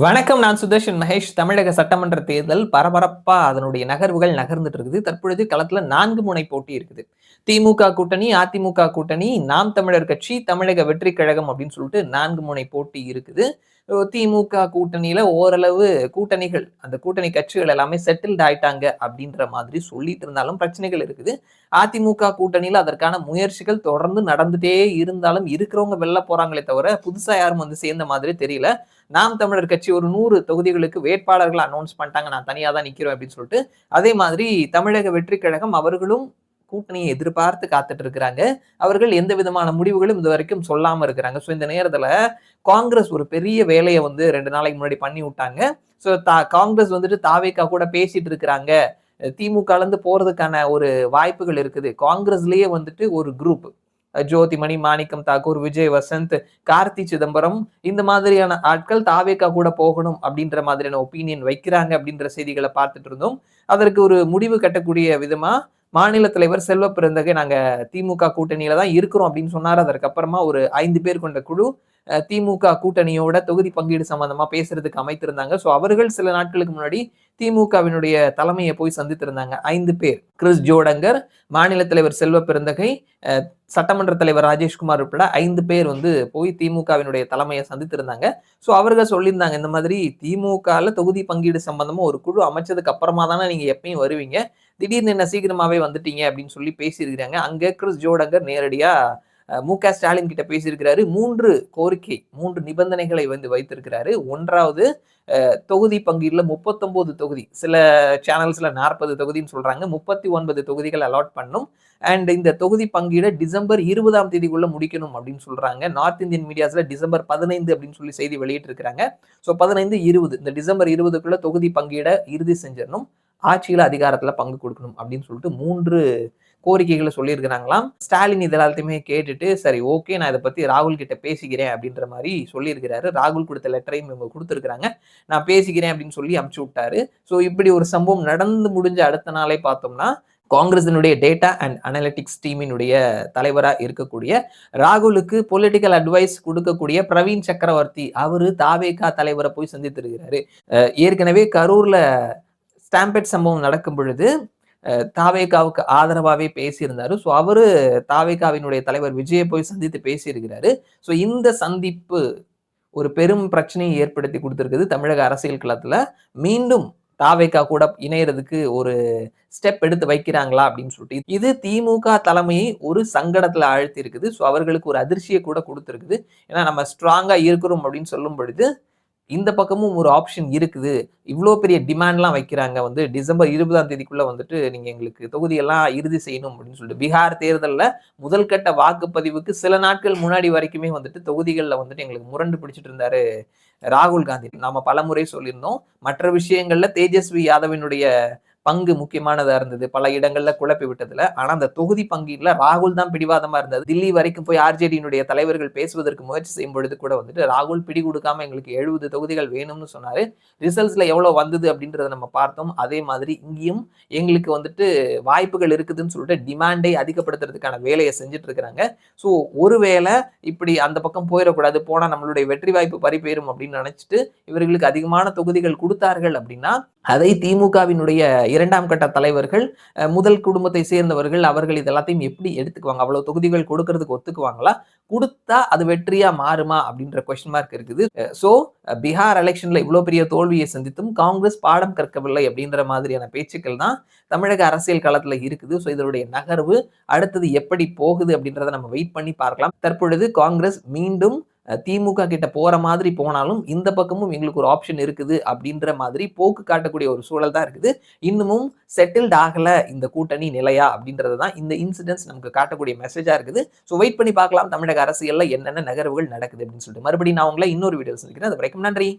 வணக்கம் நான் சுதர்ஷன் மகேஷ். தமிழக சட்டமன்ற தேர்தல் பரபரப்பா அதனுடைய நகர்வுகள் நகர்ந்துட்டு இருக்குது. தற்பொழுது களத்துல நான்கு முனை போட்டி இருக்குது. திமுக கூட்டணி அதிமுக கூட்டணி நாம் தமிழர் கட்சி தமிழக வெற்றி கழகம் அப்படின்னு சொல்லிட்டு நான்கு முனை போட்டி இருக்குது. திமுக கூட்டணியில ஓரளவு கூட்டணிகள் அந்த கூட்டணி கட்சிகள் எல்லாமே செட்டில்ட் ஆயிட்டாங்க அப்படின்ற மாதிரி சொல்லிட்டு இருந்தாலும் பிரச்சனைகள் இருக்குது. அதிமுக கூட்டணியில அதற்கான முயற்சிகள் தொடர்ந்து நடந்துட்டே இருந்தாலும் இருக்கிறவங்க வெளில போறாங்களே தவிர புதுசா யாரும் வந்து சேர்ந்த மாதிரி தெரியல. நாம் தமிழர் கட்சி ஒரு நூறு தொகுதிகளுக்கு வேட்பாளர்கள் அனௌன்ஸ் பண்ணிட்டாங்க நான் தனியாக தான் நிற்கிறேன் அப்படின்னு சொல்லிட்டு அதே மாதிரி தமிழக வெற்றி கழகம் அவர்களும் கூட்டணியை எதிர்பார்த்து காத்துட்டு இருக்கிறாங்க. அவர்கள் எந்த விதமான முடிவுகளும் இது வரைக்கும் சொல்லாம இருக்கிறாங்க. ஸோ இந்த நேரத்தில் காங்கிரஸ் ஒரு பெரிய வேலையை வந்து ரெண்டு நாளைக்கு முன்னாடி பண்ணி விட்டாங்க. ஸோ தா காங்கிரஸ் வந்துட்டு தாவேக்கா கூட பேசிட்டு இருக்கிறாங்க. திமுகலேருந்து போகிறதுக்கான ஒரு வாய்ப்புகள் இருக்குது. காங்கிரஸ்லேயே வந்துட்டு ஒரு குரூப் ஜோதிமணி மாணிக்கம் தாக்கூர் விஜய் வசந்த் கார்த்தி சிதம்பரம் இந்த மாதிரியான ஆட்கள் தாவேக்கா கூட போகணும் அப்படின்ற மாதிரியான ஒப்பீனியன் வைக்கிறாங்க அப்படின்ற செய்திகளை பார்த்துட்டு இருந்தோம். அதற்கு ஒரு முடிவு கட்டக்கூடிய விதமா மாநில தலைவர் செல்வ பிறந்தகை நாங்க திமுக கூட்டணியில தான் இருக்கிறோம் அப்படின்னு சொன்னார். அதற்கப்புறமா ஒரு ஐந்து பேர் கொண்ட குழு திமுக கூட்டணியோட தொகுதி பங்கீடு சம்பந்தமா பேசுறதுக்கு அமைத்திருந்தாங்க. ஸோ அவர்கள் சில நாட்களுக்கு முன்னாடி திமுகவினுடைய தலைமையை போய் சந்தித்திருந்தாங்க. ஐந்து பேர். கிறிஸ் ஜோடங்கர் மாநில தலைவர் செல்வ பெருந்தகை சட்டமன்ற தலைவர் ராஜேஷ்குமார் உட்பட ஐந்து பேர் வந்து போய் திமுகவினுடைய தலைமையை சந்தித்திருந்தாங்க. ஸோ அவர்கள் சொல்லியிருந்தாங்க இந்த மாதிரி திமுகவில் தொகுதி பங்கீடு சம்பந்தமா ஒரு குழு அமைச்சதுக்கு அப்புறமா தானே நீங்க எப்பயும் வருவீங்க. திடீர்னு என்ன சீக்கிரமாவே வந்துட்டீங்க அப்படின்னு சொல்லி பேசியிருக்கிறாங்க. அங்கே கிறிஸ் ஜோடங்கர் நேரடியாக மு க ஸ்டாலின் கிட்ட பேசியிருக்கிறாரு. மூன்று கோரிக்கை மூன்று நிபந்தனைகளை வந்து வைத்திருக்கிறாரு. ஒன்றாவது தொகுதி பங்கீடுல முப்பத்தொன்பது தொகுதி சில சேனல்ஸ்ல நாற்பது தொகுதின்னு சொல்றாங்க. முப்பத்தி ஒன்பது தொகுதிகள் அலாட் பண்ணும். அண்ட் இந்த தொகுதி பங்கீடை டிசம்பர் இருபதாம் தேதிக்குள்ள முடிக்கணும் அப்படின்னு சொல்றாங்க. நார்த் இந்தியன் மீடியாஸ்ல டிசம்பர் பதினைந்து அப்படின்னு சொல்லி செய்தி வெளியிட்டு இருக்கிறாங்க ஸோ பதினைந்து இருபது இந்த டிசம்பர் இருபதுக்குள்ள தொகுதி பங்கீடை இறுதி செஞ்சிடணும். ஆட்சியில் அதிகாரத்தில் பங்கு கொடுக்கணும் அப்படின்னு சொல்லிட்டு மூன்று கோரிக்கைகளை சொல்லியிருக்கிறாங்களாம். ஸ்டாலின் இது எல்லாத்தையுமே கேட்டுட்டு சரி ஓகே நான் இதை பத்தி ராகுல் கிட்ட பேசிக்கிறேன் அப்படின்ற மாதிரி சொல்லியிருக்கிறாரு. ராகுல் கொடுத்த லெட்டரையும் இவங்க கொடுத்துருக்குறாங்க. நான் பேசிக்கிறேன் அப்படின்னு சொல்லி அமுச்சு விட்டாரு. ஸோ இப்படி ஒரு சம்பவம் நடந்து முடிஞ்ச அடுத்த நாளே பார்த்தோம்னா காங்கிரஸினுடைய டேட்டா அண்ட் அனலிட்டிக்ஸ் டீமினுடைய தலைவராக இருக்கக்கூடிய ராகுலுக்கு பொலிட்டிக்கல் அட்வைஸ் கொடுக்கக்கூடிய பிரவீன் சக்கரவர்த்தி அவரு தாவேகா தலைவரை போய் சந்தித்திருக்கிறாரு. ஏற்கனவே கரூர்ல ஸ்டாம்பெட் சம்பவம் நடக்கும் பொழுது தாவேகாவுக்கு ஆதரவாகவே பேசியிருந்தாரு. ஸோ அவரு தாவேகாவினுடைய தலைவர் விஜயை போய் சந்தித்து பேசியிருக்கிறாரு. ஸோ இந்த சந்திப்பு ஒரு பெரும் பிரச்சனையை ஏற்படுத்தி கொடுத்துருக்குது தமிழக அரசியல் களத்துல. மீண்டும் தாவேகா கூட இணையறதுக்கு ஒரு ஸ்டெப் எடுத்து வைக்கிறாங்களா அப்படின்னு சொல்லிட்டு இது திமுக தலைமையை ஒரு சங்கடத்துல ஆழ்த்தி இருக்குது ஸோ அவர்களுக்கு ஒரு அதிர்ச்சியை கூட கொடுத்துருக்குது. ஏன்னா நம்ம ஸ்ட்ராங்கா இருக்கிறோம் அப்படின்னு சொல்லும் பொழுது இந்த பக்கமும் ஒரு ஆப்ஷன் இருக்குது. இவ்வளோ பெரிய டிமாண்ட்லாம் வைக்கிறாங்க. வந்து டிசம்பர் இருபதாம் தேதிக்குள்ளே வந்துட்டு நீங்கள் எங்களுக்கு தொகுதியெல்லாம் இறுதி செய்யணும் அப்படின்னு சொல்லிட்டு பீகார் தேர்தலில் முதல் கட்ட வாக்குப்பதிவுக்கு சில நாட்கள் முன்னாடி வரைக்குமே வந்துட்டு தொகுதிகளில் வந்துட்டு எங்களுக்கு முரண்டு பிடிச்சிட்டு இருந்தாரு ராகுல் காந்தி. நாம் பலமுறை சொல்லியிருந்தோம். மற்ற விஷயங்களில் தேஜஸ்வி யாதவினுடைய பங்கு முக்கியமானதா இருந்தது. பல இடங்கள்ல குழப்பி விட்டதுல. ஆனா அந்த தொகுதி பங்கீடுல ராகுல் தான் பிடிவாதமா இருந்தது தில்லி வரைக்கும் போய் ஆர்ஜேடியினுடைய தலைவர்கள் பேசுவதற்கு முயற்சி செய்யும் பொழுது கூட வந்துட்டு ராகுல் பிடி கொடுக்காம எங்களுக்கு எழுபது தொகுதிகள் வேணும்னு சொன்னாரு. ரிசல்ட்ஸ்ல எவ்வளவு வந்தது? அப்படின்றத நம்ம பார்த்தோம். அதே மாதிரி இங்கேயும் எங்களுக்கு வந்துட்டு வாய்ப்புகள் இருக்குதுன்னு சொல்லிட்டு டிமாண்டை அதிகப்படுத்துறதுக்கான வேலையை செஞ்சுட்டு இருக்கிறாங்க ஸோ ஒருவேளை இப்படி அந்த பக்கம் போயிடக்கூடாது. போனா நம்மளுடைய வெற்றி வாய்ப்பு பறிப்பேறும் அப்படின்னு நினைச்சிட்டு இவர்களுக்கு அதிகமான தொகுதிகள் கொடுத்தார்கள் அப்படின்னா அதை திமுகவினுடைய இரண்டாம் கட்ட தலைவர்கள் முதல் குடும்பத்தை சேர்ந்தவர்கள் அவர்கள் இது எல்லாத்தையும் எப்படி எடுத்துக்குவாங்க? அவ்வளவு தொகுதிகள் கொடுக்கறதுக்கு ஒத்துக்குவாங்களா? கொடுத்தா அது வெற்றியா மாறுமா? அப்படின்ற கொஸ்டின் மார்க் இருக்குது. ஸோ பீகார் எலெக்ஷன்ல இவ்வளவு பெரிய தோல்வியை சந்தித்தும் காங்கிரஸ் பாடம் கற்கவில்லை அப்படின்ற மாதிரியான பேச்சுக்கள் தான் தமிழக அரசியல் களத்துல இருக்குது. ஸோ இதனுடைய நகர்வு அடுத்தது எப்படி போகுது அப்படின்றத நம்ம வெயிட் பண்ணி பார்க்கலாம். தற்பொழுது காங்கிரஸ் மீண்டும் திமுக கிட்ட போற மாதிரி போனாலும் இந்த பக்கமும் எங்களுக்கு ஒரு ஆப்ஷன் இருக்குது அப்படின்ற மாதிரி போக்கு காட்டக்கூடிய ஒரு சூழல் தான் இருக்குது. இன்னமும் செட்டில்ட் ஆகல இந்த கூட்டணி நிலையா அப்படின்றது தான் இந்த இன்சிடென்ட்ஸ் நமக்கு காட்டக்கூடிய மெசேஜா இருக்குது. ஸோ வெயிட் பண்ணி பார்க்கலாம் தமிழக அரசியல்ல என்னென்ன நகர்வுகள் நடக்குது அப்படின்னு சொல்லிட்டு. மறுபடியும் நான் உங்களை இன்னொரு வீடியோ சந்திக்கிறேன். அது வரைக்கும் நன்றி.